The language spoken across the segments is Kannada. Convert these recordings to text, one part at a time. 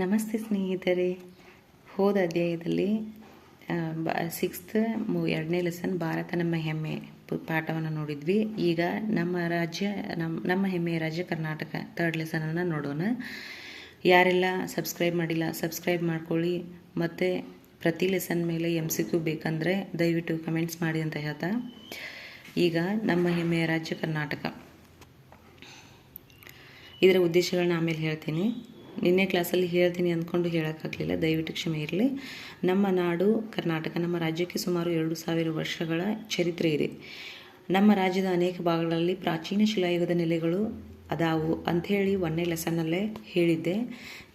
ನಮಸ್ತೆ ಸ್ನೇಹಿತರೆ. ಹೋದ ಅಧ್ಯಾಯದಲ್ಲಿ ಸಿಕ್ಸ್ತ್ ಎರಡನೇ ಲೆಸನ್ ಭಾರತ ನಮ್ಮ ಹೆಮ್ಮೆ ಪಾಠವನ್ನು ನೋಡಿದ್ವಿ. ಈಗ ನಮ್ಮ ರಾಜ್ಯ ನಮ್ಮ ನಮ್ಮ ಹೆಮ್ಮೆಯ ರಾಜ್ಯ ಕರ್ನಾಟಕ ತರ್ಡ್ ಲೆಸನನ್ನು ನೋಡೋಣ. ಯಾರೆಲ್ಲ ಸಬ್ಸ್ಕ್ರೈಬ್ ಮಾಡಿಲ್ಲ ಸಬ್ಸ್ಕ್ರೈಬ್ ಮಾಡ್ಕೊಳ್ಳಿ. ಮತ್ತು ಪ್ರತಿ ಲೆಸನ್ ಮೇಲೆ ಎಂ ಸಿ ಕ್ಯೂ ಬೇಕಂದರೆ ದಯವಿಟ್ಟು ಕಮೆಂಟ್ಸ್ ಮಾಡಿ ಅಂತ ಹೇಳ್ತಾ. ಈಗ ನಮ್ಮ ಹೆಮ್ಮೆಯ ರಾಜ್ಯ ಕರ್ನಾಟಕ. ಇದರ ಉದ್ದೇಶಗಳನ್ನ ಆಮೇಲೆ ಹೇಳ್ತೀನಿ. ನಿನ್ನೆ ಕ್ಲಾಸಲ್ಲಿ ಹೇಳ್ತೀನಿ ಅಂದ್ಕೊಂಡು ಹೇಳೋಕ್ಕಾಗಲಿಲ್ಲ, ದಯವಿಟ್ಟು ಕ್ಷಮೆ ಇರಲಿ. ನಮ್ಮ ನಾಡು ಕರ್ನಾಟಕ, ನಮ್ಮ ರಾಜ್ಯಕ್ಕೆ ಸುಮಾರು ಎರಡು ಸಾವಿರ ವರ್ಷಗಳ ಚರಿತ್ರೆ ಇದೆ. ನಮ್ಮ ರಾಜ್ಯದ ಅನೇಕ ಭಾಗಗಳಲ್ಲಿ ಪ್ರಾಚೀನ ಶಿಲಾಯುಗದ ನೆಲೆಗಳು ಅದಾವು ಅಂಥೇಳಿ ಒಂದನೇ ಲೆಸನಲ್ಲೇ ಹೇಳಿದ್ದೆ.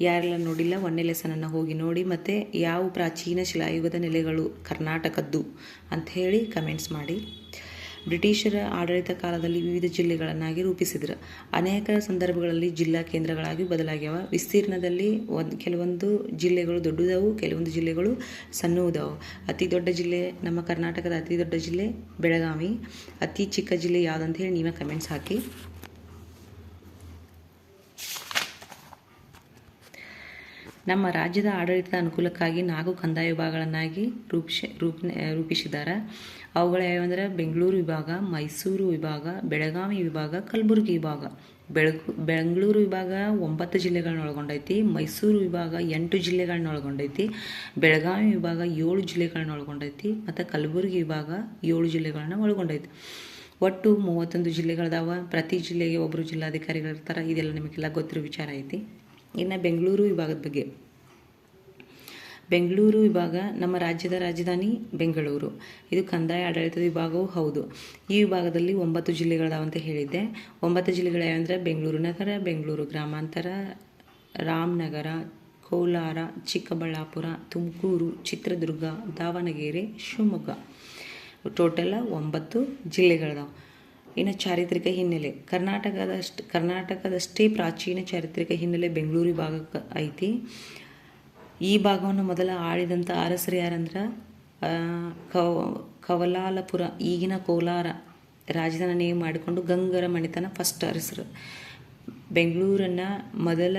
ಯಾರೆಲ್ಲ ನೋಡಿಲ್ಲ ಒಂದನೇ ಲೆಸನನ್ನು ಹೋಗಿ ನೋಡಿ, ಮತ್ತು ಯಾವ ಪ್ರಾಚೀನ ಶಿಲಾಯುಗದ ನೆಲೆಗಳು ಕರ್ನಾಟಕದ್ದು ಅಂಥೇಳಿ ಕಮೆಂಟ್ಸ್ ಮಾಡಿ. ಬ್ರಿಟಿಷರ ಆಡಳಿತ ಕಾಲದಲ್ಲಿ ವಿವಿಧ ಜಿಲ್ಲೆಗಳನ್ನಾಗಿ ರೂಪಿಸಿದರು. ಅನೇಕ ಸಂದರ್ಭಗಳಲ್ಲಿ ಜಿಲ್ಲಾ ಕೇಂದ್ರಗಳಾಗಿ ಬದಲಾಗ್ಯಾವ. ವಿಸ್ತೀರ್ಣದಲ್ಲಿ ಒಂದು, ಕೆಲವೊಂದು ಜಿಲ್ಲೆಗಳು ದೊಡ್ಡದವು, ಕೆಲವೊಂದು ಜಿಲ್ಲೆಗಳು ಸಣ್ಣದವು ಅತಿ ದೊಡ್ಡ ಜಿಲ್ಲೆ ನಮ್ಮ ಕರ್ನಾಟಕದ ಅತಿ ದೊಡ್ಡ ಜಿಲ್ಲೆ ಬೆಳಗಾವಿ. ಅತಿ ಚಿಕ್ಕ ಜಿಲ್ಲೆ ಯಾವುದಂತ ಹೇಳಿ ನೀವೇ ಕಮೆಂಟ್ಸ್ ಹಾಕಿ. ನಮ್ಮ ರಾಜ್ಯದ ಆಡಳಿತದ ಅನುಕೂಲಕ್ಕಾಗಿ ನಾಲ್ಕು ಕಂದಾಯ ವಿಭಾಗಗಳನ್ನಾಗಿ ರೂಪಿಸಿ ರೂಪ ರೂಪಿಸಿದ್ದಾರೆ. ಅವುಗಳು ಯಾವಂದ್ರೆ ಬೆಂಗಳೂರು ವಿಭಾಗ, ಮೈಸೂರು ವಿಭಾಗ, ಬೆಳಗಾವಿ ವಿಭಾಗ, ಕಲಬುರಗಿ ವಿಭಾಗ. ಬೆಳಗು, ಬೆಂಗಳೂರು ವಿಭಾಗ ಒಂಬತ್ತು ಜಿಲ್ಲೆಗಳನ್ನ ಒಳಗೊಂಡೈತಿ ಮೈಸೂರು ವಿಭಾಗ ಎಂಟು ಜಿಲ್ಲೆಗಳನ್ನ ಒಳಗೊಂಡೈತಿ ಬೆಳಗಾವಿ ವಿಭಾಗ ಏಳು ಜಿಲ್ಲೆಗಳನ್ನ ಒಳಗೊಂಡೈತಿ ಮತ್ತು ಕಲಬುರಗಿ ವಿಭಾಗ ಏಳು ಜಿಲ್ಲೆಗಳನ್ನ ಒಳಗೊಂಡೈತಿ. ಒಟ್ಟು ಮೂವತ್ತೊಂದು ಜಿಲ್ಲೆಗಳದಾವ. ಪ್ರತಿ ಜಿಲ್ಲೆಗೆ ಒಬ್ಬರು ಜಿಲ್ಲಾಧಿಕಾರಿಗಳಿರ್ತಾರೆ. ಇದೆಲ್ಲ ನಿಮಗೆಲ್ಲ ಗೊತ್ತಿರೋ ವಿಚಾರ ಐತಿ. ಇನ್ನು ಬೆಂಗಳೂರು ವಿಭಾಗದ ಬಗ್ಗೆ. ಬೆಂಗಳೂರು ವಿಭಾಗ ನಮ್ಮ ರಾಜ್ಯದ ರಾಜಧಾನಿ ಬೆಂಗಳೂರು. ಇದು ಕಂದಾಯ ಆಡಳಿತದ ವಿಭಾಗವೂ ಹೌದು. ಈ ವಿಭಾಗದಲ್ಲಿ ಒಂಬತ್ತು ಜಿಲ್ಲೆಗಳದಾವಂತ ಹೇಳಿದ್ದೆ. ಒಂಬತ್ತು ಜಿಲ್ಲೆಗಳು ಯಾವಂದರೆ ಬೆಂಗಳೂರು ನಗರ, ಬೆಂಗಳೂರು ಗ್ರಾಮಾಂತರ, ರಾಮನಗರ, ಕೋಲಾರ, ಚಿಕ್ಕಬಳ್ಳಾಪುರ, ತುಮಕೂರು, ಚಿತ್ರದುರ್ಗ, ದಾವಣಗೆರೆ, ಶಿವಮೊಗ್ಗ. ಟೋಟಲ್ ಒಂಬತ್ತು ಜಿಲ್ಲೆಗಳದಾವೆ. ಇನ್ನು ಚಾರಿತ್ರಿಕ ಹಿನ್ನೆಲೆ. ಕರ್ನಾಟಕದ ಕರ್ನಾಟಕದಷ್ಟೇ ಪ್ರಾಚೀನ ಚಾರಿತ್ರಿಕ ಹಿನ್ನೆಲೆ ಬೆಂಗಳೂರು ಭಾಗಕ್ಕೆ ಐತಿ. ಈ ಭಾಗವನ್ನು ಮೊದಲ ಆಳಿದಂಥ ಅರಸರು ಯಾರಂದ್ರೆ? ಕವ, ಕವಲಾಲಪುರ, ಈಗಿನ ಕೋಲಾರ ರಾಜಧಾನಿ ಮಾಡಿಕೊಂಡು ಗಂಗರ ಮಣಿತನ ಫಸ್ಟ್ ಅರಸರು. ಬೆಂಗಳೂರನ್ನು ಮೊದಲ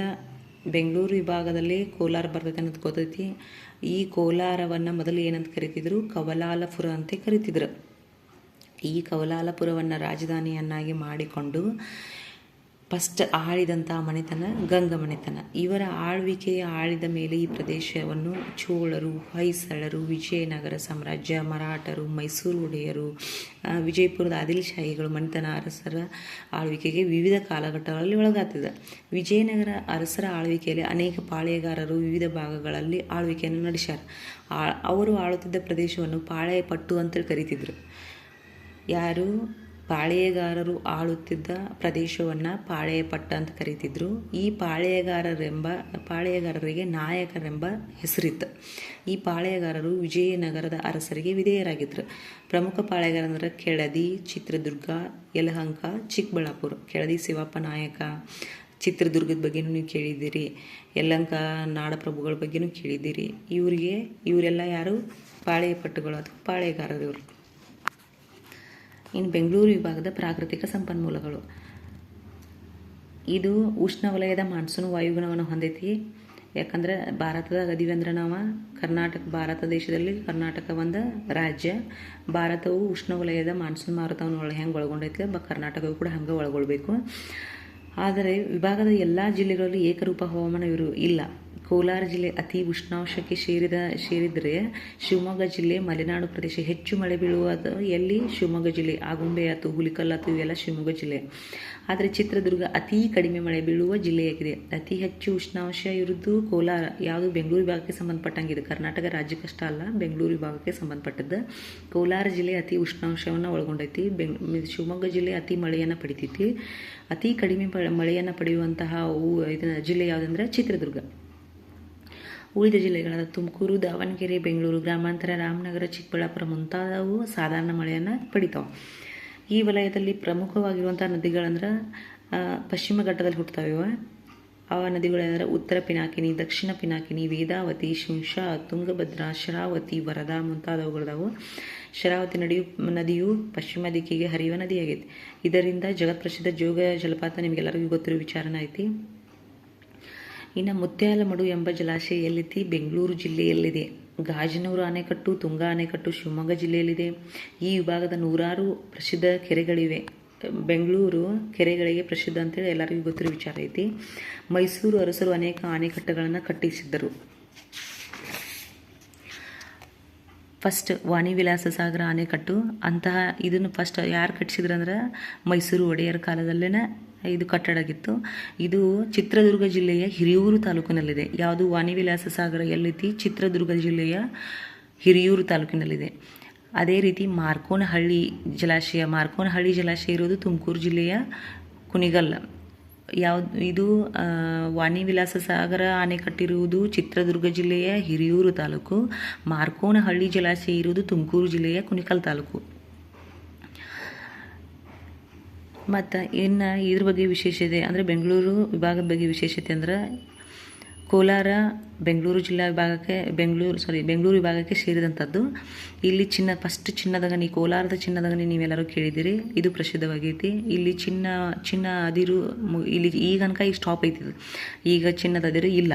ಬೆಂಗಳೂರು ವಿಭಾಗದಲ್ಲಿ ಕೋಲಾರ ಬರ್ತೈತೆ ಅನ್ನೋದು ಗೊತ್ತೈತಿ. ಈ ಕೋಲಾರವನ್ನು ಮೊದಲು ಏನಂತ ಕರಿತಿದ್ರು? ಕವಲಾಲಪುರ ಅಂತ ಕರಿತಿದ್ರು. ಈ ಕವಲಾಲಪುರವನ್ನು ರಾಜಧಾನಿಯನ್ನಾಗಿ ಮಾಡಿಕೊಂಡು ಫಸ್ಟ್ ಆಳಿದಂಥ ಮನೆತನ, ಗಂಗ ಮನೆತನ. ಇವರ ಆಳ್ವಿಕೆಯ ಆಳಿದ ಮೇಲೆ ಈ ಪ್ರದೇಶವನ್ನು ಚೋಳರು, ಹೊಯ್ಸಳರು, ವಿಜಯನಗರ ಸಾಮ್ರಾಜ್ಯ, ಮರಾಠರು, ಮೈಸೂರು ಒಡೆಯರು ವಿಜಯಪುರದ ಆದಿಲ್ಶಾಹಿಗಳು, ಮನೆತನ ಅರಸರ ಆಳ್ವಿಕೆಗೆ ವಿವಿಧ ಕಾಲಘಟ್ಟಗಳಲ್ಲಿ ಒಳಗಾಗ್ತದೆ. ವಿಜಯನಗರ ಅರಸರ ಆಳ್ವಿಕೆಯಲ್ಲಿ ಅನೇಕ ಪಾಳೆಯಗಾರರು ವಿವಿಧ ಭಾಗಗಳಲ್ಲಿ ಆಳ್ವಿಕೆಯನ್ನು ನಡೆಸ್ಯಾರ. ಅವರು ಆಳುತ್ತಿದ್ದ ಪ್ರದೇಶವನ್ನು ಪಾಳೆಯಪಟ್ಟು ಅಂತ ಕರಿತಿದ್ರು. ಯಾರು ಪಾಳೆಯಗಾರರು ಆಳುತ್ತಿದ್ದ ಪ್ರದೇಶವನ್ನು ಪಾಳೆಯಪಟ್ಟ ಅಂತ ಕರೀತಿದ್ರು. ಈ ಪಾಳೆಯಗಾರರೆಂಬ, ಪಾಳೆಯಗಾರರಿಗೆ ನಾಯಕರೆಂಬ ಹೆಸರಿತ್ತು. ಈ ಪಾಳೆಯಗಾರರು ವಿಜಯನಗರದ ಅರಸರಿಗೆ ವಿಧೇಯರಾಗಿದ್ದರು ಪ್ರಮುಖ ಪಾಳೆಯಗಾರ ಅಂದ್ರೆ ಕೆಳದಿ, ಚಿತ್ರದುರ್ಗ, ಯಲಹಂಕ, ಚಿಕ್ಕಬಳ್ಳಾಪುರ. ಕೆಳದಿ ಶಿವಪ್ಪ ನಾಯಕ, ಚಿತ್ರದುರ್ಗದ ಬಗ್ಗೆನೂ ನೀವು ಕೇಳಿದ್ದೀರಿ. ಯಲಹಂಕ ನಾಡಪ್ರಭುಗಳ ಬಗ್ಗೆನೂ ಕೇಳಿದ್ದೀರಿ. ಇವರಿಗೆ, ಇವರೆಲ್ಲ ಯಾರು? ಪಾಳೆಯಪಟ್ಟುಗಳು ಅಥವಾ ಪಾಳೆಯಗಾರರು ಇವರು ಇನ್ನು ಬೆಂಗಳೂರು ವಿಭಾಗದ ಪ್ರಾಕೃತಿಕ ಸಂಪನ್ಮೂಲಗಳು. ಇದು ಉಷ್ಣವಲಯದ ಮಾನ್ಸೂನ್ ವಾಯುಗುಣವನ್ನು ಹೊಂದೈತಿ. ಯಾಕಂದ್ರೆ ಭಾರತದ ಅದೀವಿ ಅಂದ್ರೆ ನಾವು ಕರ್ನಾಟಕ, ಭಾರತ ದೇಶದಲ್ಲಿ ಕರ್ನಾಟಕ ಒಂದು ರಾಜ್ಯ. ಭಾರತವು ಉಷ್ಣವಲಯದ ಮಾನ್ಸೂನ್ ಮಾರುತವನ್ನು ಹೆಂಗೆ ಒಳಗೊಂಡೈತಿ? ಬ ಕರ್ನಾಟಕವು ಕೂಡ ಹಂಗೆ ಒಳಗೊಳ್ಬೇಕು. ಆದರೆ ವಿಭಾಗದ ಎಲ್ಲ ಜಿಲ್ಲೆಗಳಲ್ಲಿ ಏಕರೂಪ ಹವಾಮಾನ ಇರು, ಇಲ್ಲ. ಕೋಲಾರ ಜಿಲ್ಲೆ ಅತಿ ಉಷ್ಣಾಂಶಕ್ಕೆ ಸೇರಿದ, ಸೇರಿದರೆ ಶಿವಮೊಗ್ಗ ಜಿಲ್ಲೆ ಮಲೆನಾಡು ಪ್ರದೇಶ ಹೆಚ್ಚು ಮಳೆ ಬೀಳುವುದು ಎಲ್ಲಿ? ಶಿವಮೊಗ್ಗ ಜಿಲ್ಲೆ. ಆಗುಂಬೆ ಆತು ಹುಲಿಕಲ್ ಆತು ಇವೆಲ್ಲ ಶಿವಮೊಗ್ಗ ಜಿಲ್ಲೆ. ಆದರೆ ಚಿತ್ರದುರ್ಗ ಅತಿ ಕಡಿಮೆ ಮಳೆ ಬೀಳುವ ಜಿಲ್ಲೆಯಾಗಿದೆ. ಅತಿ ಹೆಚ್ಚು ಉಷ್ಣಾಂಶ ಇರುವುದು ಕೋಲಾರ. ಯಾವುದು? ಬೆಂಗಳೂರು ವಿಭಾಗಕ್ಕೆ ಸಂಬಂಧಪಟ್ಟಂಗಿದೆ ಕರ್ನಾಟಕ ರಾಜ್ಯಕ್ಕಷ್ಟ ಅಲ್ಲ, ಬೆಂಗಳೂರು ವಿಭಾಗಕ್ಕೆ ಸಂಬಂಧಪಟ್ಟದ್ದು. ಕೋಲಾರ ಜಿಲ್ಲೆ ಅತಿ ಉಷ್ಣಾಂಶವನ್ನು ಒಳಗೊಂಡೈತಿ. ಬೆಂಗ್, ಶಿವಮೊಗ್ಗ ಜಿಲ್ಲೆ ಅತಿ ಮಳೆಯನ್ನು ಪಡಿತೈತಿ. ಅತಿ ಕಡಿಮೆ ಮಳೆಯನ್ನು ಪಡೆಯುವಂತಹ ಇದನ್ನ ಜಿಲ್ಲೆ ಯಾವುದಂದ್ರೆ? ಚಿತ್ರದುರ್ಗ. ಉಳಿದ ಜಿಲ್ಲೆಗಳಾದ ತುಮಕೂರು, ದಾವಣಗೆರೆ, ಬೆಂಗಳೂರು, ಗ್ರಾಮಾಂತರ, ರಾಮನಗರ, ಚಿಕ್ಕಬಳ್ಳಾಪುರ ಮುಂತಾದವು ಸಾಧಾರಣ ಮಳೆಯನ್ನು ಪಡಿತಾವೆ. ಈ ವಲಯದಲ್ಲಿ ಪ್ರಮುಖವಾಗಿರುವಂಥ ನದಿಗಳಂದ್ರೆ ಪಶ್ಚಿಮ ಘಟ್ಟದಲ್ಲಿ ಹುಟ್ಟುತ್ತವೆ. ಆ ನದಿಗಳೆಂದರೆ ಉತ್ತರ ಪಿನಾಕಿನಿ, ದಕ್ಷಿಣ ಪಿನಾಕಿನಿ, ವೇದಾವತಿ, ಶುಂಶಾ, ತುಂಗಭದ್ರಾ, ಶರಾವತಿ, ವರದಾ ಮುಂತಾದವುಗಳದಾವು. ಶರಾವತಿ ನದಿಯು ನದಿಯು ಪಶ್ಚಿಮ ದಿಕ್ಕಿಗೆ ಹರಿಯುವ ನದಿಯಾಗೈತಿ. ಇದರಿಂದ ಜಗತ್ಪ್ರಸಿದ್ಧ ಜೋಗ ಜಲಪಾತ ನಿಮಗೆಲ್ಲರಿಗೂ ಗೊತ್ತಿರೋ ವಿಚಾರನ ಐತಿ. ಇನ್ನು ಮುತ್ಯಾಲಮಡು ಎಂಬ ಜಲಾಶಯ ಎಲ್ಲಿದೆ ಬೆಂಗಳೂರು ಜಿಲ್ಲೆಯಲ್ಲಿದೆ. ಗಾಜನೂರು ಅಣೆಕಟ್ಟು ತುಂಗಾ ಅಣೆಕಟ್ಟು ಶಿವಮೊಗ್ಗ ಜಿಲ್ಲೆಯಲ್ಲಿದೆ. ಈ ವಿಭಾಗದ ನೂರಾರು ಪ್ರಸಿದ್ಧ ಕೆರೆಗಳಿವೆ. ಬೆಂಗಳೂರು ಕೆರೆಗಳಿಗೆ ಪ್ರಸಿದ್ಧ ಅಂತೇಳಿ ಎಲ್ಲರಿಗೂ ಗೊತ್ತಿರೋ ವಿಚಾರ ಐತಿ. ಮೈಸೂರು ಅರಸರು ಅನೇಕ ಅಣೆಕಟ್ಟುಗಳನ್ನು ಕಟ್ಟಿಸಿದ್ದರು. ಫಸ್ಟ್ ವಾಣಿ ವಿಲಾಸ ಸಾಗರ ಅಣೆಕಟ್ಟು ಅಂತಹ ಇದನ್ನು ಫಸ್ಟ್ ಯಾರು ಕಟ್ಟಿಸಿದ್ರು ಅಂದ್ರೆ ಮೈಸೂರು ಒಡೆಯರ ಕಾಲದಲ್ಲೇ ಇದು ಕಟ್ಟಡ ಆಗಿತ್ತು ಇದು ಚಿತ್ರದುರ್ಗ ಜಿಲ್ಲೆಯ ಹಿರಿಯೂರು ತಾಲೂಕಿನಲ್ಲಿದೆ. ಯಾವುದು ವಾಣಿ ವಿಲಾಸ ಸಾಗರ ಎಲ್ಲಿತಿ, ಚಿತ್ರದುರ್ಗ ಜಿಲ್ಲೆಯ ಹಿರಿಯೂರು ತಾಲೂಕಿನಲ್ಲಿದೆ. ಅದೇ ರೀತಿ ಮಾರ್ಕೋನಹಳ್ಳಿ ಜಲಾಶಯ ಮಾರ್ಕೋನಹಳ್ಳಿ ಜಲಾಶಯ ಇರೋದು ತುಮಕೂರು ಜಿಲ್ಲೆಯ ಕುಣಿಗಲ್ ಯಾವ್ದು ಇದು ವಾಣಿ ವಿಲಾಸ ಸಾಗರ ಅಣೆಕಟ್ಟಿರುವುದು ಚಿತ್ರದುರ್ಗ ಜಿಲ್ಲೆಯ ಹಿರಿಯೂರು ತಾಲೂಕು. ಮಾರ್ಕೋನಹಳ್ಳಿ ಜಲಾಶಯ ಇರುವುದು ತುಮಕೂರು ಜಿಲ್ಲೆಯ ಕುಣಿಕಲ್ ತಾಲೂಕು. ಮತ್ತು ಇನ್ನು ಇದ್ರ ಬಗ್ಗೆ ವಿಶೇಷತೆ ಅಂದರೆ ಬೆಂಗಳೂರು ವಿಭಾಗದ ಬಗ್ಗೆ ವಿಶೇಷತೆ ಅಂದ್ರೆ ಕೋಲಾರ ಬೆಂಗಳೂರು ಜಿಲ್ಲಾ ವಿಭಾಗಕ್ಕೆ ಬೆಂಗಳೂರು ಸಾರಿ ಬೆಂಗಳೂರು ವಿಭಾಗಕ್ಕೆ ಸೇರಿದಂಥದ್ದು ಇಲ್ಲಿ ಚಿನ್ನ ಫಸ್ಟ್ ಚಿನ್ನದ ಗಣಿ ಕೋಲಾರದ ಚಿನ್ನದ ಗಣಿ ನೀವೆಲ್ಲರೂ ಕೇಳಿದ್ದೀರಿ. ಇದು ಪ್ರಸಿದ್ಧವಾಗೈತಿ. ಇಲ್ಲಿ ಚಿನ್ನ ಚಿನ್ನ ಅದಿರು ಇಲ್ಲಿ ಈಗ ತನಕ ಈಗ ಸ್ಟಾಪ್ ಐತಿ. ಈಗ ಚಿನ್ನದ ಅದಿರು ಇಲ್ಲ.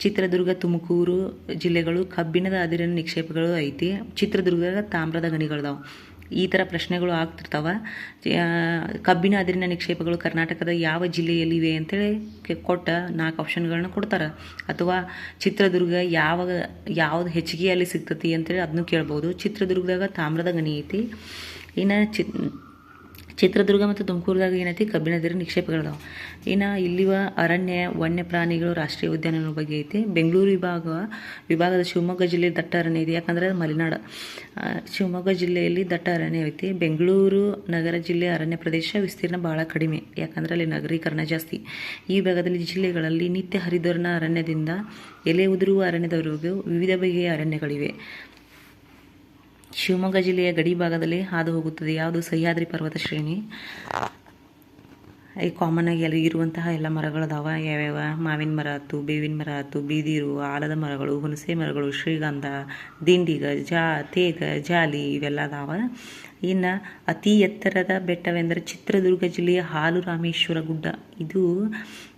ಚಿತ್ರದುರ್ಗ, ತುಮಕೂರು ಜಿಲ್ಲೆಗಳು ಕಬ್ಬಿಣದ ಅದಿರಿನ ನಿಕ್ಷೇಪಗಳು ಐತಿ. ಚಿತ್ರದುರ್ಗದಾಗ ತಾಮ್ರದ ಗಣಿಗಳದಾವ. ಈ ಥರ ಪ್ರಶ್ನೆಗಳು ಆಗ್ತಿರ್ತಾವ. ಕಬ್ಬಿನ ಅದರಿನ ನಿಕ್ಷೇಪಗಳು ಕರ್ನಾಟಕದ ಯಾವ ಜಿಲ್ಲೆಯಲ್ಲಿವೆ ಅಂತೇಳಿ ಕೊಟ್ಟ ನಾಲ್ಕು ಆಪ್ಷನ್ಗಳನ್ನ ಕೊಡ್ತಾರೆ. ಅಥವಾ ಚಿತ್ರದುರ್ಗ ಯಾವ ಯಾವ್ದು ಹೆಚ್ಚಿಗೆ ಅಲ್ಲಿ ಸಿಗ್ತತಿ ಅಂತೇಳಿ ಅದನ್ನು ಕೇಳ್ಬೋದು. ಚಿತ್ರದುರ್ಗದಾಗ ತಾಮ್ರದ ಗಣಿ ಐತಿ. ಇನ್ನು ಚಿ ಚಿತ್ರದುರ್ಗ ಮತ್ತು ತುಮಕೂರದಾಗ ಏನೈತಿ ಕಬ್ಬಿಣದಿರ ನಿಕ್ಷೇಪಗಳದಾವ ಇನ್ನು ಇಲ್ಲಿವ ಅರಣ್ಯ ವನ್ಯ ಪ್ರಾಣಿಗಳು ರಾಷ್ಟ್ರೀಯ ಉದ್ಯಾನಗಳ ಬಗ್ಗೆ ಐತಿ. ಬೆಂಗಳೂರು ವಿಭಾಗ, ವಿಭಾಗದ ಶಿವಮೊಗ್ಗ ಜಿಲ್ಲೆ ದಟ್ಟ ಅರಣ್ಯ ಇದೆ. ಯಾಕಂದರೆ ಮಲೆನಾಡು. ಶಿವಮೊಗ್ಗ ಜಿಲ್ಲೆಯಲ್ಲಿ ದಟ್ಟ ಅರಣ್ಯ ಐತಿ. ಬೆಂಗಳೂರು ನಗರ ಜಿಲ್ಲೆ ಅರಣ್ಯ ಪ್ರದೇಶ ವಿಸ್ತೀರ್ಣ ಭಾಳ ಕಡಿಮೆ. ಯಾಕಂದರೆ ಅಲ್ಲಿ ನಗರೀಕರಣ ಜಾಸ್ತಿ. ಈ ಭಾಗದಲ್ಲಿ ಜಿಲ್ಲೆಗಳಲ್ಲಿ ನಿತ್ಯ ಹರಿದ್ವರ್ಣ ಅರಣ್ಯದಿಂದ ಎಲೆ ಉದುರುವ ಅರಣ್ಯದವರೆಗೂ ವಿವಿಧ ಬಗೆಯ ಅರಣ್ಯಗಳಿವೆ. ಶಿವಮೊಗ್ಗ ಜಿಲ್ಲೆಯ ಗಡಿ ಭಾಗದಲ್ಲಿ ಹಾದು ಹೋಗುತ್ತದೆ. ಯಾವುದು ಸಹ್ಯಾದ್ರಿ ಪರ್ವತ ಶ್ರೇಣಿ? ಈ ಕಾಮನ್ ಆಗಿ ಅಲ್ಲಿ ಇರುವಂತಹ ಎಲ್ಲ ಮರಗಳದಾವ ಯಾವ್ಯಾವ? ಮಾವಿನ ಮರ ಆಯ್ತು, ಬೇವಿನ ಮರ ಆಯ್ತು, ಬೀದಿರು, ಆಲದ ಮರಗಳು, ಹುಣಸೆ ಮರಗಳು, ಶ್ರೀಗಂಧ, ದಿಂಡಿಗ, ಜಾ, ತೇಗ, ಜಾಲಿ ಇವೆಲ್ಲ ಅದಾವ. ಇನ್ನು ಅತಿ ಎತ್ತರದ ಬೆಟ್ಟವೆಂದರೆ ಚಿತ್ರದುರ್ಗ ಜಿಲ್ಲೆಯ ಹಾಲು ರಾಮೇಶ್ವರ ಗುಡ್ಡ. ಇದು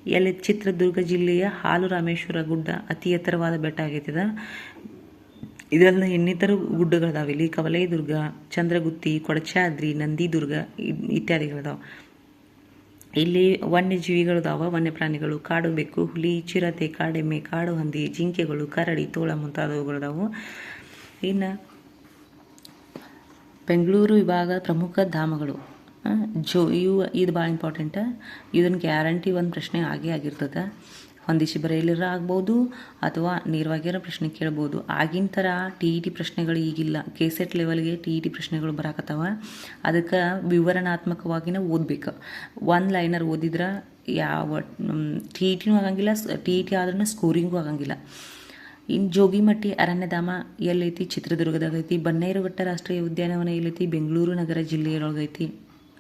ಎಲ್ಲಿ ಚಿತ್ರದುರ್ಗ ಜಿಲ್ಲೆಯ ಹಾಲು ರಾಮೇಶ್ವರ ಗುಡ್ಡ. ಅತಿ ಎತ್ತರವಾದ ಬೆಟ್ಟ ಆಗೈತಿದ ಇದೆಲ್ಲ ಇನ್ನಿತರ ಗುಡ್ಡಗಳದಾವೆ. ಇಲ್ಲಿ ಕವಲೈ ದುರ್ಗ, ಚಂದ್ರಗುತ್ತಿ, ಕೊಡಚಾದ್ರಿ, ನಂದಿದುರ್ಗ ಇತ್ಯಾದಿಗಳದಾವೆ. ಇಲ್ಲಿ ವನ್ಯಜೀವಿಗಳದಾವ ವನ್ಯ ಪ್ರಾಣಿಗಳು ಕಾಡು ಬೆಕ್ಕು ಹುಲಿ, ಚಿರತೆ, ಕಾಡೆಮ್ಮೆ, ಕಾಡು ಹಂದಿ, ಜಿಂಕೆಗಳು, ಕರಡಿ, ತೋಳ ಮುಂತಾದವುಗಳದಾವು. ಇನ್ನು ಬೆಂಗಳೂರು ವಿಭಾಗ ಪ್ರಮುಖ ಧಾಮಗಳು. ಜೋ, ಇವು, ಇದು ಭಾಳ ಇಂಪಾರ್ಟೆಂಟ ಇದನ್ನು ಗ್ಯಾರಂಟಿ ಒಂದು ಪ್ರಶ್ನೆ ಆಗೇ ಆಗಿರ್ತದೆ. ಹೊಂದಿಸಿ ಬರೆಯಲಿರ ಆಗ್ಬೋದು ಅಥವಾ ನೇರವಾಗಿರೋ ಪ್ರಶ್ನೆ ಕೇಳ್ಬೋದು. ಆಗಿನ ಥರ ಟಿ ಇ ಟಿ ಪ್ರಶ್ನೆಗಳು ಈಗಿಲ್ಲ. ಕೆ ಸೆಟ್ ಲೆವೆಲ್ಗೆ ಟಿ ಇ ಟಿ ಪ್ರಶ್ನೆಗಳು ಬರಾಕತ್ತಾವ. ಅದಕ್ಕೆ ವಿವರಣಾತ್ಮಕವಾಗಿನ ಓದಬೇಕು. ಒಂದು ಲೈನರ್ ಓದಿದ್ರೆ ಯಾವ ಟಿ ಇ ಟಿನೂ ಆಗಂಗಿಲ್ಲ ಟಿ ಇ ಟಿ ಆದ್ರೂ ಸ್ಕೋರಿಂಗೂ ಆಗಂಗಿಲ್ಲ. ಇನ್ನು ಜೋಗಿಮಟ್ಟಿ, ಅರಣ್ಯಧಾಮ ಎಲ್ಲೈತಿ ಚಿತ್ರದುರ್ಗದಾಗ ಐತಿ ಬನ್ನೇರುಘಟ್ಟ ರಾಷ್ಟ್ರೀಯ ಉದ್ಯಾನವನ ಎಲ್ಲೈತಿ, ಬೆಂಗಳೂರು ನಗರ ಜಿಲ್ಲೆಯೊಳಗೈತಿ.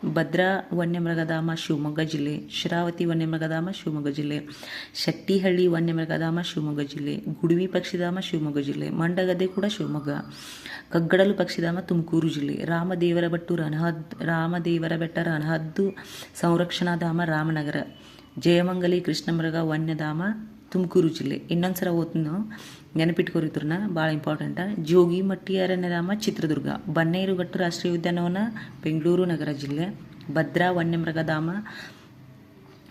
ಭದ್ರಾ ವನ್ಯಮೃಗಧಾಮ, ಶಿವಮೊಗ್ಗ ಜಿಲ್ಲೆ. ಶರಾವತಿ ವನ್ಯಮೃಗಧಾಮ, ಶಿವಮೊಗ್ಗ ಜಿಲ್ಲೆ. ಶೆಟ್ಟಿಹಳ್ಳಿ ವನ್ಯಮೃಗಧಾಮ, ಶಿವಮೊಗ್ಗ ಜಿಲ್ಲೆ. ಗುಡುವಿ ಪಕ್ಷಿಧಾಮ, ಶಿವಮೊಗ್ಗ ಜಿಲ್ಲೆ. ಮಂಡಗದ್ದೆ ಕೂಡ ಶಿವಮೊಗ್ಗ. ಕಗ್ಗಡಲು ಪಕ್ಷಿಧಾಮ, ತುಮಕೂರು ಜಿಲ್ಲೆ. ರಾಮದೇವರ ಬಟ್ಟು ರನಹದ್ ರಾಮದೇವರ ಬೆಟ್ಟ ರನಹದ್ದು ಸಂರಕ್ಷಣಾಧಾಮ, ರಾಮನಗರ. ಜಯಮಂಗಲಿ ಕೃಷ್ಣಮೃಗ ವನ್ಯಧಾಮ ತುಮಕೂರು ಜಿಲ್ಲೆ. ಇನ್ನೊಂದು ಸಲ ಓದ್ನು ನೆನಪಿಟ್ಕೋರಿದ್ರನ್ನ ಭಾಳ ಇಂಪಾರ್ಟೆಂಟ ಜೋಗಿಮಟ್ಟಿ ಅರಣ್ಯಧಾಮ ಚಿತ್ರದುರ್ಗ. ಬನ್ನೇರುಘಟ್ಟು ರಾಷ್ಟ್ರೀಯ ಉದ್ಯಾನವನ, ಬೆಂಗಳೂರು ನಗರ ಜಿಲ್ಲೆ. ಭದ್ರಾ ವನ್ಯಮೃಗಧಾಮ,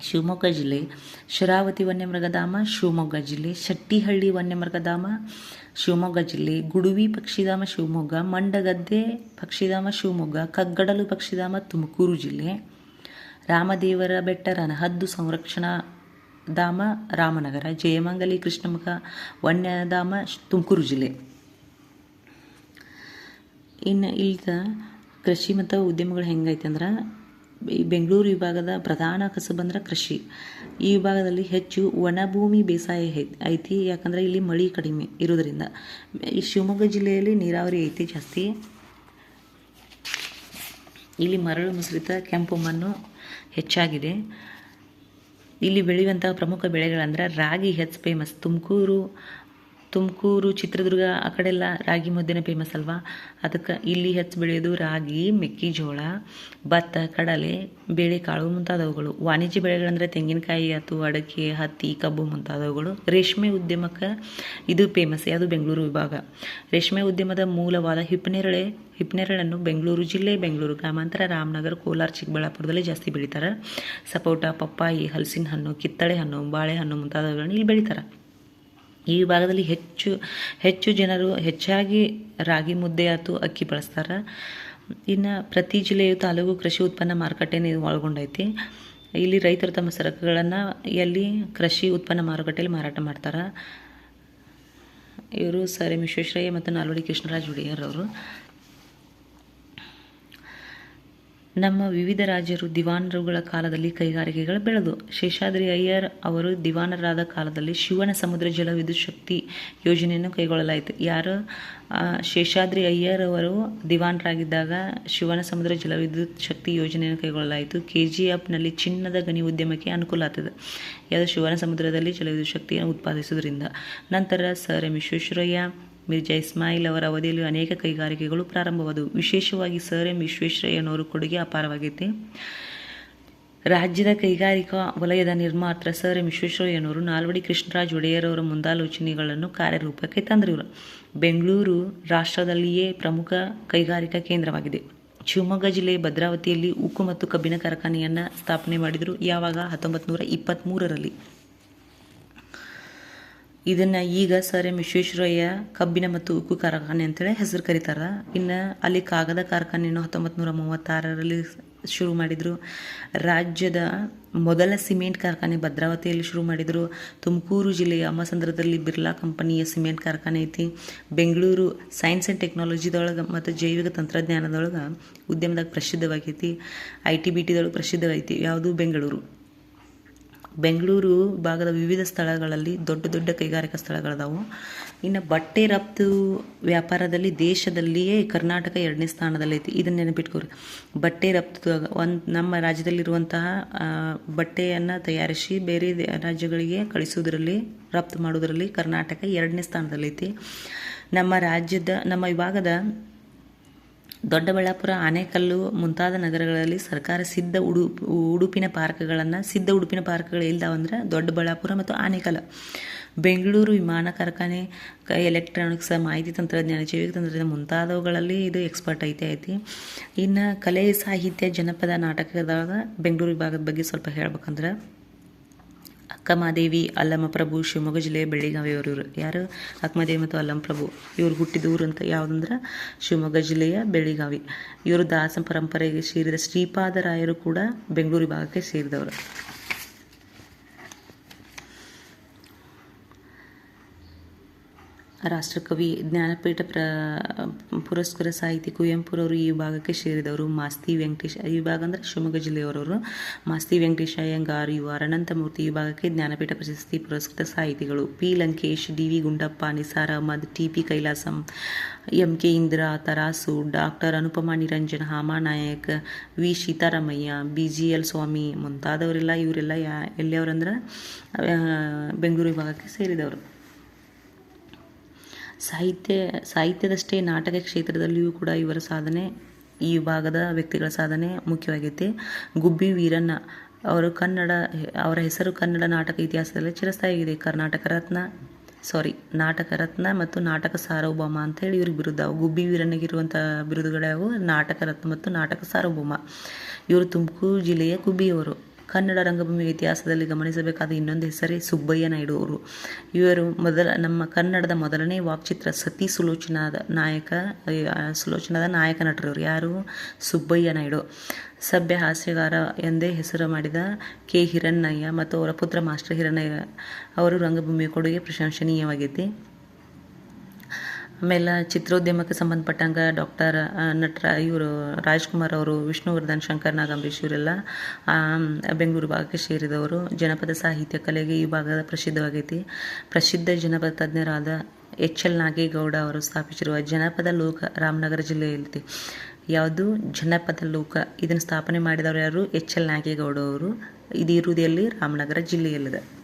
ಶಿವಮೊಗ್ಗ ಜಿಲ್ಲೆ. ಶರಾವತಿ ವನ್ಯಮೃಗಧಾಮ, ಶಿವಮೊಗ್ಗ ಜಿಲ್ಲೆ. ಶೆಟ್ಟಿಹಳ್ಳಿ ವನ್ಯಮೃಗಧಾಮ, ಶಿವಮೊಗ್ಗ ಜಿಲ್ಲೆ. ಗುಡುವಿ ಪಕ್ಷಿಧಾಮ, ಶಿವಮೊಗ್ಗ. ಮಂಡಗದ್ದೆ ಪಕ್ಷಿಧಾಮ, ಶಿವಮೊಗ್ಗ. ಕಗ್ಗಡಲು ಪಕ್ಷಿಧಾಮ, ತುಮಕೂರು ಜಿಲ್ಲೆ. ರಾಮದೇವರ ಬೆಟ್ಟ ರನಹದ್ದು ಸಂರಕ್ಷಣಾ ಧಾಮ ರಾಮನಗರ, ಜಯಮಂಗಲಿ ಕೃಷ್ಣಮುಖ ವನ್ಯಧಾಮ ತುಮಕೂರು ಜಿಲ್ಲೆ. ಇನ್ನು ಇಲ್ಲಿದ ಕೃಷಿ ಮತ್ತು ಉದ್ಯಮಗಳು ಹೆಂಗೈತೆ ಅಂದ್ರೆ, ಈ ಬೆಂಗಳೂರು ವಿಭಾಗದ ಪ್ರಧಾನ ಕಸಬಂದ್ರೆ ಕೃಷಿ. ಈ ವಿಭಾಗದಲ್ಲಿ ಹೆಚ್ಚು ಒಣಭೂಮಿ ಬೇಸಾಯ ಐತಿ, ಯಾಕಂದರೆ ಇಲ್ಲಿ ಮಳೆ ಕಡಿಮೆ ಇರೋದರಿಂದ. ಈ ಶಿವಮೊಗ್ಗ ಜಿಲ್ಲೆಯಲ್ಲಿ ನೀರಾವರಿ ಐತಿ ಜಾಸ್ತಿ. ಇಲ್ಲಿ ಮರಳು ಮಿಶ್ರಿತ ಕೆಂಪು ಮಣ್ಣು ಹೆಚ್ಚಾಗಿದೆ. ಇಲ್ಲಿ ಬೆಳೆಯುವಂತಹ ಪ್ರಮುಖ ಬೆಳೆಗಳಂದ್ರೆ ರಾಗಿ ಹೆಚ್ಚು ಫೇಮಸ್ ತುಮಕೂರು ತುಮಕೂರು, ಚಿತ್ರದುರ್ಗ ಆ ಕಡೆ ಎಲ್ಲ ರಾಗಿ ಮುದ್ದೆನೇ ಫೇಮಸ್ ಅಲ್ವಾ? ಅದಕ್ಕೆ ಇಲ್ಲಿ ಹೆಚ್ಚು ಬೆಳೆಯೋದು ರಾಗಿ, ಮೆಕ್ಕೆಜೋಳ, ಭತ್ತ, ಕಡಲೆ, ಬೇಳೆಕಾಳು ಮುಂತಾದವುಗಳು. ವಾಣಿಜ್ಯ ಬೆಳೆಗಳಂದರೆ ತೆಂಗಿನಕಾಯಿ ಆಯ್ತು ಅಡಕೆ, ಹತ್ತಿ, ಕಬ್ಬು ಮುಂತಾದವುಗಳು. ರೇಷ್ಮೆ ಉದ್ಯಮಕ್ಕೆ ಇದು ಫೇಮಸ್ ಅದು ಬೆಂಗಳೂರು ವಿಭಾಗ. ರೇಷ್ಮೆ ಉದ್ಯಮದ ಮೂಲವಾದ ಹಿಪ್ಪನೇರಳೆ ಹಿಪ್ಪನೇರಳನ್ನು ಬೆಂಗಳೂರು ಜಿಲ್ಲೆ, ಬೆಂಗಳೂರು ಗ್ರಾಮಾಂತರ, ರಾಮನಗರ, ಕೋಲಾರ, ಚಿಕ್ಕಬಳ್ಳಾಪುರದಲ್ಲಿ ಜಾಸ್ತಿ ಬೆಳೀತಾರೆ. ಸಪೋಟ, ಪಪ್ಪಾಯಿ ಹಲಸಿನ ಹಣ್ಣು ಕಿತ್ತಳೆ ಹಣ್ಣು, ಬಾಳೆಹಣ್ಣು ಮುಂತಾದವುಗಳನ್ನು ಇಲ್ಲಿ ಬೆಳೀತಾರೆ. ಈ ಭಾಗದಲ್ಲಿ ಹೆಚ್ಚು ಹೆಚ್ಚು ಜನರು ಹೆಚ್ಚಾಗಿ ರಾಗಿ ಮುದ್ದೆ ಆಯ್ತು ಅಕ್ಕಿ ಬಳಸ್ತಾರೆ. ಇನ್ನು ಪ್ರತಿ ಜಿಲ್ಲೆಯು ತಾಲೂಕು ಕೃಷಿ ಉತ್ಪನ್ನ ಮಾರುಕಟ್ಟೆನ ಒಳಗೊಂಡೈತಿ. ಇಲ್ಲಿ ರೈತರು ತಮ್ಮ ಸರಕುಗಳನ್ನು ಎಲ್ಲಿ ಕೃಷಿ ಉತ್ಪನ್ನ ಮಾರುಕಟ್ಟೆಯಲ್ಲಿ ಮಾರಾಟ ಮಾಡ್ತಾರೆ. ಇವರು ಸರ್ ಎಂ ವಿಶ್ವೇಶ್ವರಯ್ಯ ಮತ್ತು ನಾಲ್ವಡಿ ಕೃಷ್ಣರಾಜ್ ಒಡೆಯರ್ ನಮ್ಮ ವಿವಿಧ ರಾಜ್ಯರು ದಿವಾನರುಗಳ ಕಾಲದಲ್ಲಿ ಕೈಗಾರಿಕೆಗಳು ಬೆಳೆದು, ಶೇಷಾದ್ರಿ ಅಯ್ಯರ್ ಅವರು ದಿವಾನರಾದ ಕಾಲದಲ್ಲಿ ಶಿವನ ಸಮುದ್ರ ಜಲ ವಿದ್ಯುತ್ ಶಕ್ತಿ ಯೋಜನೆಯನ್ನು ಕೈಗೊಳ್ಳಲಾಯಿತು. ಯಾರು? ಶೇಷಾದ್ರಿ ಅಯ್ಯರ್ ಅವರು ದಿವಾನರಾಗಿದ್ದಾಗ ಶಿವನ ಸಮುದ್ರ ಜಲ ವಿದ್ಯುತ್ ಶಕ್ತಿ ಯೋಜನೆಯನ್ನು ಕೈಗೊಳ್ಳಲಾಯಿತು. ಕೆ ಜಿ ಎಫ್ನಲ್ಲಿ ಚಿನ್ನದ ಗಣಿ ಉದ್ಯಮಕ್ಕೆ ಅನುಕೂಲ ಆಗ್ತದೆ. ಯಾವುದು ಶಿವನ ಸಮುದ್ರದಲ್ಲಿ ಜಲವಿದ್ಯುತ್ ಶಕ್ತಿಯನ್ನು ಉತ್ಪಾದಿಸುವುದರಿಂದ. ನಂತರ ಸರ್ ಎಂ ವಿಶ್ವೇಶ್ವರಯ್ಯ ಮಿರ್ಜಾ ಇಸ್ಮಾಯಿಲ್ ಅವರ ಅವಧಿಯಲ್ಲಿ ಅನೇಕ ಕೈಗಾರಿಕೆಗಳು ಪ್ರಾರಂಭವಾದವು. ವಿಶೇಷವಾಗಿ ಸರ್ ಎಂ ವಿಶ್ವೇಶ್ವರಯ್ಯನವರು ಕೊಡುಗೆ ಅಪಾರವಾಗಿದೆ ರಾಜ್ಯದ ಕೈಗಾರಿಕಾ ವಲಯದ ನಿರ್ಮಾತ್ರ ಸರ್ ಎಂ ವಿಶ್ವೇಶ್ವರಯ್ಯನವರು ನಾಲ್ವಡಿ ಕೃಷ್ಣರಾಜ್ ಒಡೆಯರವರ ಮುಂದಾಲೋಚನೆಗಳನ್ನು ಕಾರ್ಯರೂಪಕ್ಕೆ ತಂದಿರುವರು ಬೆಂಗಳೂರು ರಾಷ್ಟ್ರದಲ್ಲಿಯೇ ಪ್ರಮುಖ ಕೈಗಾರಿಕಾ ಕೇಂದ್ರವಾಗಿದೆ. ಶಿವಮೊಗ್ಗ ಜಿಲ್ಲೆಯ ಭದ್ರಾವತಿಯಲ್ಲಿ ಉಕ್ಕು ಮತ್ತು ಕಬ್ಬಿಣ ಕಾರ್ಖಾನೆಯನ್ನು ಸ್ಥಾಪನೆ ಮಾಡಿದರು. ಯಾವಾಗ? ಹತ್ತೊಂಬತ್ತು ನೂರ ಇಪ್ಪತ್ತ್ಮೂರರಲ್ಲಿ ಇದನ್ನು ಈಗ ಸರ್ ಎಂ ವಿಶ್ವೇಶ್ವರಯ್ಯ ಕಬ್ಬಿನ ಮತ್ತು ಉಕ್ಕು ಕಾರ್ಖಾನೆ ಅಂತೇಳಿ ಹೆಸರು ಕರೀತಾರೆ. ಇನ್ನು ಅಲ್ಲಿ ಕಾಗದ ಕಾರ್ಖಾನೆಯನ್ನು ಹತ್ತೊಂಬತ್ತು ನೂರ ಮೂವತ್ತಾರರಲ್ಲಿ ಶುರು ಮಾಡಿದರು. ರಾಜ್ಯದ ಮೊದಲ ಸಿಮೆಂಟ್ ಕಾರ್ಖಾನೆ ಭದ್ರಾವತಿಯಲ್ಲಿ ಶುರು ಮಾಡಿದರು. ತುಮಕೂರು ಜಿಲ್ಲೆಯ ಅಮ್ಮಸಂದ್ರದಲ್ಲಿ ಬಿರ್ಲಾ ಕಂಪನಿಯ ಸಿಮೆಂಟ್ ಕಾರ್ಖಾನೆ ಐತಿ. ಬೆಂಗಳೂರು ಸೈನ್ಸ್ ಆ್ಯಂಡ್ ಟೆಕ್ನಾಲಜಿದೊಳಗೆ ಮತ್ತು ಜೈವಿಕ ತಂತ್ರಜ್ಞಾನದೊಳಗೆ ಉದ್ಯಮದಾಗ ಪ್ರಸಿದ್ಧವಾಗೈತಿ. ಐ ಟಿ ಬಿ ಟಿದೊಳಗೆ ಪ್ರಸಿದ್ಧವಾಗೈತಿ. ಯಾವುದು? ಬೆಂಗಳೂರು. ಬೆಂಗಳೂರು ಭಾಗದ ವಿವಿಧ ಸ್ಥಳಗಳಲ್ಲಿ ದೊಡ್ಡ ದೊಡ್ಡ ಕೈಗಾರಿಕಾ ಸ್ಥಳಗಳದಾವು. ಇನ್ನು ಬಟ್ಟೆ ರಫ್ತು ವ್ಯಾಪಾರದಲ್ಲಿ ದೇಶದಲ್ಲಿಯೇ ಕರ್ನಾಟಕ ಎರಡನೇ ಸ್ಥಾನದಲ್ಲೈತಿ ಇದನ್ನು ನೆನಪಿಟ್ಕೋರಿ. ಬಟ್ಟೆ ರಫ್ತು ಒಂದು ನಮ್ಮ ರಾಜ್ಯದಲ್ಲಿರುವಂತಹ ಬಟ್ಟೆಯನ್ನು ತಯಾರಿಸಿ ಬೇರೆ ರಾಜ್ಯಗಳಿಗೆ ಕಳಿಸುವುದರಲ್ಲಿ, ರಫ್ತು ಮಾಡೋದರಲ್ಲಿ ಕರ್ನಾಟಕ ಎರಡನೇ ಸ್ಥಾನದಲ್ಲೈತಿ ನಮ್ಮ ರಾಜ್ಯದ, ನಮ್ಮ ವಿಭಾಗದ ದೊಡ್ಡಬಳ್ಳಾಪುರ, ಆನೆಕಲ್ಲು ಮುಂತಾದ ನಗರಗಳಲ್ಲಿ ಸರ್ಕಾರ ಸಿದ್ಧ ಉಡು, ಉಡುಪಿನ ಪಾರ್ಕ್ಗಳನ್ನು, ಸಿದ್ಧ ಉಡುಪಿನ ಪಾರ್ಕ್ಗಳು ಇಲ್ದಾವಂದ್ರೆ ದೊಡ್ಡಬಳ್ಳಾಪುರ ಮತ್ತು ಆನೆಕಲ್ ಬೆಂಗಳೂರು ವಿಮಾನ ಕಾರ್ಖಾನೆ ಎಲೆಕ್ಟ್ರಾನಿಕ್ಸ್ ಮಾಹಿತಿ ತಂತ್ರಜ್ಞಾನ, ಜೈವಿಕ ತಂತ್ರಜ್ಞಾನ ಮುಂತಾದವುಗಳಲ್ಲಿ ಇದು ಎಕ್ಸ್ಪರ್ಟ್ ಐತೆ ಐತಿ. ಇನ್ನು ಕಲೆ ಸಾಹಿತ್ಯ ಜನಪದ ನಾಟಕದಾಗ ಬೆಂಗಳೂರು ವಿಭಾಗದ ಬಗ್ಗೆ ಸ್ವಲ್ಪ ಹೇಳ್ಬೇಕಂದ್ರೆ ಅಕ್ಕಮಾದೇವಿ ಅಲ್ಲಮ್ಮ ಪ್ರಭು, ಶಿವಮೊಗ್ಗ ಜಿಲ್ಲೆಯ ಬೆಳ್ಳಿಗಾವಿಯವರು ಇವರು. ಯಾರು? ಅಕ್ಕಮಾದೇವಿ ಮತ್ತು ಅಲ್ಲಮ್ಮ ಪ್ರಭು. ಇವರು ಹುಟ್ಟಿದ ಊರು ಅಂತ ಯಾವುದಂದ್ರೆ ಶಿವಮೊಗ್ಗ ಜಿಲ್ಲೆಯ ಬೆಳ್ಳಿಗಾವಿ. ಇವರು ದಾಸ ಪರಂಪರೆಗೆ ಸೇರಿದ ಶ್ರೀಪಾದರಾಯರು ಕೂಡ ಬೆಂಗಳೂರು ವಿಭಾಗಕ್ಕೆ ಸೇರಿದವರು. ರಾಷ್ಟ್ರಕವಿ, ಜ್ಞಾನಪೀಠ ಪ್ರ, ಪುರಸ್ಕೃತ ಸಾಹಿತಿ ಕುವೆಂಪುರವರು ಈ ಭಾಗಕ್ಕೆ ಸೇರಿದವರು. ಮಾಸ್ತಿ ವೆಂಕಟೇಶ, ಈ ವಿಭಾಗ ಅಂದರೆ ಶಿವಮೊಗ್ಗ ಜಿಲ್ಲೆಯವರವರು. ಮಾಸ್ತಿ ವೆಂಕಟೇಶ ಅಯ್ಯಂಗಾರ್ ಯು ಅನಂತಮೂರ್ತಿ ಈ ಭಾಗಕ್ಕೆ ಜ್ಞಾನಪೀಠ ಪ್ರಶಸ್ತಿ ಪುರಸ್ಕೃತ ಸಾಹಿತಿಗಳು. P. Lankesh, D. V. Gundappa, Nisar Ahmed, T. P. Kailasam, M. K. Indira, Tarasu, doctor Anupama Niranjan Hamanayak V. Seetharamaiah, B. G. L. Swamy ಮುಂತಾದವರೆಲ್ಲ ಇವರೆಲ್ಲ ಯಾ, ಎಲ್ಲಿಯವರಂದ್ರೆ ಬೆಂಗಳೂರು ವಿಭಾಗಕ್ಕೆ ಸೇರಿದವರು. ಸಾಹಿತ್ಯ, ಸಾಹಿತ್ಯದಷ್ಟೇ ನಾಟಕ ಕ್ಷೇತ್ರದಲ್ಲಿಯೂ ಕೂಡ ಇವರ ಸಾಧನೆ ಈ ವಿಭಾಗದ ವ್ಯಕ್ತಿಗಳ ಸಾಧನೆ ಮುಖ್ಯವಾಗೈತೆ. ಗುಬ್ಬಿ ವೀರಣ್ಣ ಅವರು ಕನ್ನಡ, ಅವರ ಹೆಸರು ಕನ್ನಡ ನಾಟಕ ಇತಿಹಾಸದಲ್ಲಿ ಚಿರಸ್ಥಾಯಿಯಾಗಿದೆ. ಕರ್ನಾಟಕ ರತ್ನ ಸಾರಿ ನಾಟಕ ರತ್ನ ಮತ್ತು ನಾಟಕ ಸಾರ್ವಭೌಮ ಅಂತೇಳಿ ಇವ್ರಿಗೆ ಬಿರುದ. ಗುಬ್ಬಿ ವೀರಣ್ಣಗಿರುವಂಥ ಬಿರುದುಗಳ್ಯಾವು ನಾಟಕ ರತ್ನ ಮತ್ತು ನಾಟಕ ಸಾರ್ವಭೌಮ. ಇವರು ತುಮಕೂರು ಜಿಲ್ಲೆಯ ಗುಬ್ಬಿಯವರು. ಕನ್ನಡ ರಂಗಭೂಮಿ ಇತಿಹಾಸದಲ್ಲಿ ಗಮನಿಸಬೇಕಾದ ಇನ್ನೊಂದು ಹೆಸರೇ ಸುಬ್ಬಯ್ಯ ನಾಯ್ಡು ಅವರು. ಇವರು ಮೊದಲ, ನಮ್ಮ ಕನ್ನಡದ ಮೊದಲನೇ ವಾಕ್ಚಿತ್ರ ಸತಿ ಸುಲೋಚನಾದ ನಾಯಕ ಸುಲೋಚನಾದ ನಾಯಕ ನಟರವರು ಯಾರು? ಸುಬ್ಬಯ್ಯ ನಾಯ್ಡು. ಸಭ್ಯ ಹಾಸ್ಯಗಾರ ಎಂದೇ ಹೆಸರು ಮಾಡಿದ ಕೆ. ಹಿರಣ್ಣಯ್ಯ ಮತ್ತು ಅವರ ಪುತ್ರ ಮಾಸ್ಟರ್ ಹಿರಣ್ಣಯ್ಯ ಅವರು ರಂಗಭೂಮಿಯ ಕೊಡುಗೆ ಪ್ರಶಂಸನೀಯವಾಗೈತಿ ಆಮೇಲೆ ಚಿತ್ರೋದ್ಯಮಕ್ಕೆ ಸಂಬಂಧಪಟ್ಟಂಗೆ ಡಾಕ್ಟರ್ ನಟರ, ಇವರು ರಾಜ್ಕುಮಾರ್ ಅವರು, ವಿಷ್ಣುವರ್ಧನ್, ಶಂಕರ್ ನಾಗ್ ಅಂಬರೀಷ್ ಇವರೆಲ್ಲ ಬೆಂಗಳೂರು ಭಾಗಕ್ಕೆ ಸೇರಿದವರು. ಜನಪದ ಸಾಹಿತ್ಯ ಕಲೆಗೆ ಈ ಭಾಗದ ಪ್ರಸಿದ್ಧವಾಗೈತಿ. ಪ್ರಸಿದ್ಧ ಜನಪದ ತಜ್ಞರಾದ ಎಚ್ ಎಲ್ ನಾಗೇಗೌಡ ಅವರು ಸ್ಥಾಪಿಸಿರುವ ಜನಪದ ಲೋಕ ರಾಮನಗರ ಜಿಲ್ಲೆಯಲ್ಲಿ ಯಾವುದು? ಜನಪದ ಲೋಕ. ಇದನ್ನು ಸ್ಥಾಪನೆ ಮಾಡಿದವರು ಯಾರು? ಎಚ್ ಎಲ್ ನಾಗೇಗೌಡ ಅವರು. ಇದು ರಾಮನಗರ ಜಿಲ್ಲೆಯಲ್ಲಿದೆ.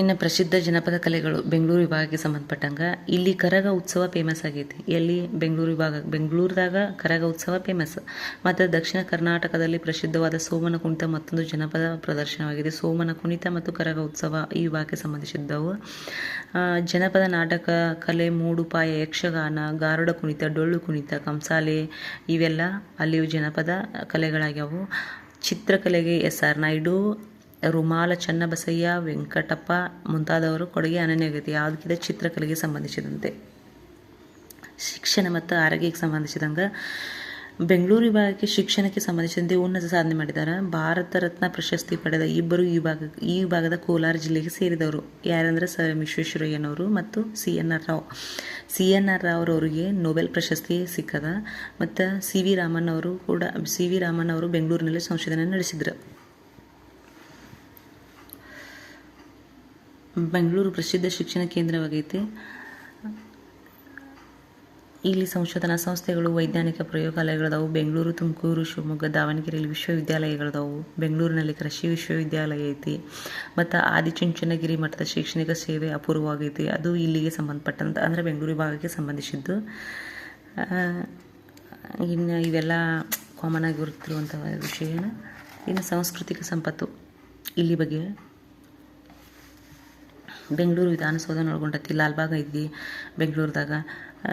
ಇನ್ನು ಪ್ರಸಿದ್ಧ ಜನಪದ ಕಲೆಗಳು ಬೆಂಗಳೂರು ವಿಭಾಗಕ್ಕೆ ಸಂಬಂಧಪಟ್ಟಂಗೆ. ಇಲ್ಲಿ ಕರಗ ಉತ್ಸವ ಫೇಮಸ್ ಆಗೈತಿ. ಎಲ್ಲಿ? ಬೆಂಗಳೂರು ವಿಭಾಗ, ಬೆಂಗಳೂರದಾಗ ಕರಗ ಉತ್ಸವ ಫೇಮಸ್ ಮತ್ತು ದಕ್ಷಿಣ ಕರ್ನಾಟಕದಲ್ಲಿ ಪ್ರಸಿದ್ಧವಾದ ಸೋಮನ ಕುಣಿತ ಮತ್ತೊಂದು ಜನಪದ ಪ್ರದರ್ಶನವಾಗಿದೆ. ಸೋಮನ ಕುಣಿತ ಮತ್ತು ಕರಗ ಉತ್ಸವ ಈ ವಿಭಾಗಕ್ಕೆ ಸಂಬಂಧಿಸಿದ್ದವು. ಜನಪದ ನಾಟಕ, ಕಲೆ, ಮೂಡುಪಾಯ, ಯಕ್ಷಗಾನ, ಗಾರುಡ ಕುಣಿತ, ಡೊಳ್ಳು ಕುಣಿತ, ಕಂಸಾಲೆ ಇವೆಲ್ಲ ಅಲ್ಲಿಯೂ ಜನಪದ ಕಲೆಗಳಾಗ್ಯಾವು. ಚಿತ್ರಕಲೆಗೆ ಎಸ್ ಆರ್ ನಾಯ್ಡು ರುಮಾಲ ಚನ್ನಬಸಯ್ಯ, ವೆಂಕಟಪ್ಪ ಮುಂತಾದವರು ಕೊಡುಗೆ ಅನನ್ಯಗತಿ. ಯಾವುದಕ್ಕಿದೆ ಚಿತ್ರಕಲೆಗೆ ಸಂಬಂಧಿಸಿದಂತೆ. ಶಿಕ್ಷಣ ಮತ್ತು ಆರೋಗ್ಯಕ್ಕೆ ಸಂಬಂಧಿಸಿದಂಗೆ ಬೆಂಗಳೂರು ವಿಭಾಗಕ್ಕೆ ಶಿಕ್ಷಣಕ್ಕೆ ಸಂಬಂಧಿಸಿದಂತೆ ಉನ್ನತ ಸಾಧನೆ ಮಾಡಿದ್ದಾರೆ. ಭಾರತ ರತ್ನ ಪ್ರಶಸ್ತಿ ಪಡೆದ ಇಬ್ಬರು ಈ ವಿಭಾಗ, ಈ ವಿಭಾಗದ ಕೋಲಾರ ಜಿಲ್ಲೆಗೆ ಸೇರಿದವರು. ಯಾರಂದ್ರೆ ಸರ್ ಎಂ ವಿಶ್ವೇಶ್ವರಯ್ಯನವರು ಮತ್ತು C N R Rao. C N R Rao ಅವರಿಗೆ ನೊಬೆಲ್ ಪ್ರಶಸ್ತಿ ಸಿಕ್ಕದ. ಮತ್ತು ಸಿ ವಿ ರಾಮನ್ ಅವರು ಕೂಡ, ಸಿ ವಿ ರಾಮನ್ ಅವರು ಬೆಂಗಳೂರಿನಲ್ಲಿ ಸಂಶೋಧನೆ ನಡೆಸಿದರು. ಬೆಂಗಳೂರು ಪ್ರಸಿದ್ಧ ಶಿಕ್ಷಣ ಕೇಂದ್ರವಾಗೈತೆ. ಇಲ್ಲಿ ಸಂಶೋಧನಾ ಸಂಸ್ಥೆಗಳು, ವೈಜ್ಞಾನಿಕ ಪ್ರಯೋಗಾಲಯಗಳದಾವು, ಬೆಂಗಳೂರು, ತುಮಕೂರು, ಶಿವಮೊಗ್ಗ ದಾವಣಗೆರೆಯಲ್ಲಿ ವಿಶ್ವವಿದ್ಯಾಲಯಗಳದಾವು, ಬೆಂಗಳೂರಿನಲ್ಲಿ ಕೃಷಿ ವಿಶ್ವವಿದ್ಯಾಲಯ ಐತಿ, ಮತ್ತು ಆದಿಚುಂಚನಗಿರಿ ಮಠದ ಶೈಕ್ಷಣಿಕ ಸೇವೆ ಅಪೂರ್ವವಾಗೈತಿ. ಅದು ಇಲ್ಲಿಗೆ ಸಂಬಂಧಪಟ್ಟಂತ, ಅಂದರೆ ಬೆಂಗಳೂರು ಭಾಗಕ್ಕೆ ಸಂಬಂಧಿಸಿದ್ದು. ಇನ್ನು ಇವೆಲ್ಲ ಕಾಮನ್ ಆಗಿ ವಿಷಯನ. ವಿಷಯ ಇನ್ನು ಸಾಂಸ್ಕೃತಿಕ ಸಂಪತ್ತು, ಇಲ್ಲಿ ಬಗ್ಗೆ ಬೆಂಗಳೂರು ವಿಧಾನಸೌಧ ಒಳಗೊಂಡೈತಿ ಲಾಲ್ಬಾಗ್ ಐತಿ ಬೆಂಗಳೂರದಾಗ.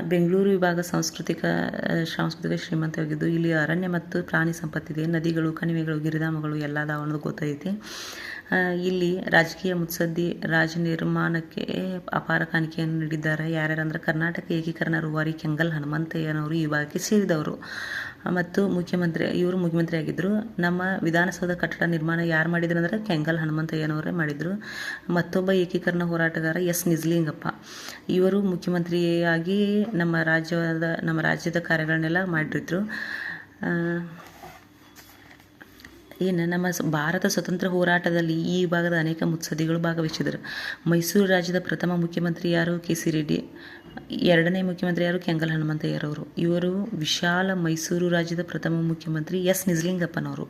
ಬೆಂಗಳೂರು ವಿಭಾಗ ಸಾಂಸ್ಕೃತಿಕ ಸಾಂಸ್ಕೃತಿಕ ಶ್ರೀಮಂತವಾಗಿದ್ದು, ಇಲ್ಲಿ ಅರಣ್ಯ ಮತ್ತು ಪ್ರಾಣಿ ಸಂಪತ್ತಿದೆ. ನದಿಗಳು, ಕಣಿವೆಗಳು, ಗಿರಿಧಾಮಗಳು ಎಲ್ಲ ಅದಾವ ಅನ್ನೋದು ಗೊತ್ತೈತಿ ಇಲ್ಲಿ ರಾಜಕೀಯ ಮುತ್ಸದ್ದಿ ರಾಜ ನಿರ್ಮಾಣಕ್ಕೆ ಅಪಾರ ಕಾಣಿಕೆಯನ್ನು ನೀಡಿದ್ದಾರೆ. ಯಾರ್ಯಾರಂದ್ರೆ ಕರ್ನಾಟಕ ಏಕೀಕರಣ ರೂವಾರಿ ಕೆಂಗಲ್ ಹನುಮಂತಯ್ಯನವರು ಈ ಭಾಗಕ್ಕೆ ಸೇರಿದವರು. ಮತ್ತು ಮುಖ್ಯಮಂತ್ರಿ, ಇವರು ಮುಖ್ಯಮಂತ್ರಿ ಆಗಿದ್ದರು ನಮ್ಮ ವಿಧಾನಸೌಧ ಕಟ್ಟಡ ನಿರ್ಮಾಣ ಯಾರು ಮಾಡಿದ್ರು ಅಂದ್ರೆ ಕೆಂಗಲ್ ಹನುಮಂತಯ್ಯನವರೇ ಮಾಡಿದರು. ಮತ್ತೊಬ್ಬ ಏಕೀಕರಣ ಹೋರಾಟಗಾರ ಎಸ್ ನಿಜ್ಲಿಂಗಪ್ಪ ಇವರು ಮುಖ್ಯಮಂತ್ರಿಯಾಗಿ ನಮ್ಮ ರಾಜ್ಯದ ನಮ್ಮ ರಾಜ್ಯದ ಕಾರ್ಯಗಳನ್ನೆಲ್ಲ ಮಾಡಿದ್ರು. ಏನು ನಮ್ಮ ಭಾರತ ಸ್ವತಂತ್ರ ಹೋರಾಟದಲ್ಲಿ ಈ ಭಾಗದ ಅನೇಕ ಮುತ್ಸದ್ದಿಗಳು ಭಾಗವಹಿಸಿದರು ಮೈಸೂರು ರಾಜ್ಯದ ಪ್ರಥಮ ಮುಖ್ಯಮಂತ್ರಿ ಯಾರು? K C Reddy. ಎರಡನೇ ಮುಖ್ಯಮಂತ್ರಿ ಯಾರು ಕೆಂಗಲ್ ಹನುಮಂತಯ್ಯರವರು. ಇವರು ವಿಶಾಲ ಮೈಸೂರು ರಾಜ್ಯದ ಪ್ರಥಮ ಮುಖ್ಯಮಂತ್ರಿ ಎಸ್. ನಿಜಲಿಂಗಪ್ಪನವರು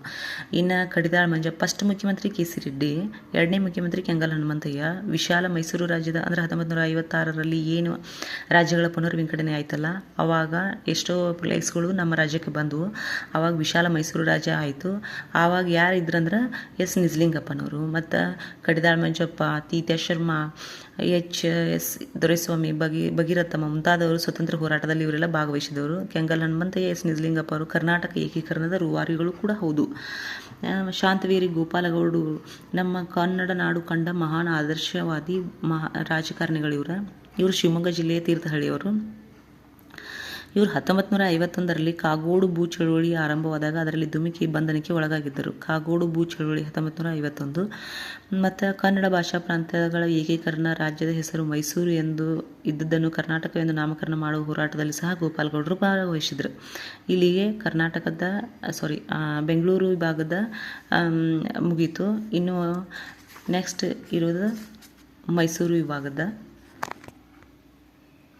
ಇನ್ನು ಕಡಿದಾಳ್ ಮಂಜ, ಫಸ್ಟ್ ಮುಖ್ಯಮಂತ್ರಿ ಕೆ. ಸಿ. ರೆಡ್ಡಿ, ಎರಡನೇ ಮುಖ್ಯಮಂತ್ರಿ ಕೆಂಗಲ್ ಹನುಮಂತಯ್ಯ, ವಿಶಾಲ ಮೈಸೂರು ರಾಜ್ಯದ ಅಂದರೆ ಹತ್ತೊಂಬತ್ತು ನೂರ ಐವತ್ತಾರರಲ್ಲಿ ಏನು ರಾಜ್ಯಗಳ ಪುನರ್ವಿಂಗಡಣೆ ಆಯ್ತಲ್ಲ ಆವಾಗ ಎಷ್ಟೋ ಪ್ಲೇಸ್ಗಳು ನಮ್ಮ ರಾಜ್ಯಕ್ಕೆ ಬಂದವು. ಆವಾಗ ವಿಶಾಲ ಮೈಸೂರು ರಾಜ್ಯ ಆಯಿತು. ಆವಾಗ ಯಾರು ಇದ್ರಂದ್ರೆ ಎಸ್. ನಿಜಲಿಂಗಪ್ಪನವರು ಮತ್ತು ಕಡಿದಾಳ್ ಮಂಜಪ್ಪ, ತೀತ್ಯ ಶರ್ಮಾ ಎಚ್ ಎಸ್ ದೊರೆಸ್ವಾಮಿ ಬಗಿ, ಭಗೀರಥಮ್ಮ ಮುಂತಾದವರು ಸ್ವತಂತ್ರ ಹೋರಾಟದಲ್ಲಿ ಇವರೆಲ್ಲ ಭಾಗವಹಿಸಿದವರು. ಕೆಂಗಲ್ ಹನುಮಂತಯ್ಯ ಎಸ್. ನಿಜಲಿಂಗಪ್ಪ ಅವರು ಕರ್ನಾಟಕ ಏಕೀಕರಣದ ರೂವಾರಿಗಳು ಕೂಡ ಹೌದು. ಶಾಂತವೀರಿ ಗೋಪಾಲಗೌಡರು, ನಮ್ಮ ಕನ್ನಡ ನಾಡು ಕಂಡ ಮಹಾನ್ ಆದರ್ಶವಾದಿ ಮಹಾ ರಾಜಕಾರಣಿಗಳು ಇವರು ಇವರು ಶಿವಮೊಗ್ಗ ಜಿಲ್ಲೆಯ ತೀರ್ಥಹಳ್ಳಿಯವರು. ಇವರು ಹತ್ತೊಂಬತ್ತು ನೂರ ಐವತ್ತೊಂದರಲ್ಲಿ ಕಾಗೋಡು ಭೂ ಚಳುವಳಿ ಆರಂಭವಾದಾಗ ಅದರಲ್ಲಿ ಧುಮುಕಿ ಬಂಧನಕ್ಕೆ ಒಳಗಾಗಿದ್ದರು. ಕಾಗೋಡು ಭೂ ಚಳುವಳಿ ಹತ್ತೊಂಬತ್ತು ನೂರ ಐವತ್ತೊಂದು ಮತ್ತು ಕನ್ನಡ ಭಾಷಾ ಪ್ರಾಂತ್ಯಗಳ ಏಕೀಕರಣ ರಾಜ್ಯದ ಹೆಸರು ಮೈಸೂರು ಎಂದು ಇದ್ದದ್ದನ್ನು ಕರ್ನಾಟಕವೆಂದು ನಾಮಕರಣ ಮಾಡುವ ಹೋರಾಟದಲ್ಲಿ ಸಹ ಗೋಪಾಲಗೌಡರು ಭಾಗವಹಿಸಿದರು. ಇಲ್ಲಿಗೆ ಕರ್ನಾಟಕದ ಸಾರಿ ಬೆಂಗಳೂರು ವಿಭಾಗದ ಮುಗೀತು. ಇನ್ನು ನೆಕ್ಸ್ಟ್ ಇರೋದು ಮೈಸೂರು ವಿಭಾಗದ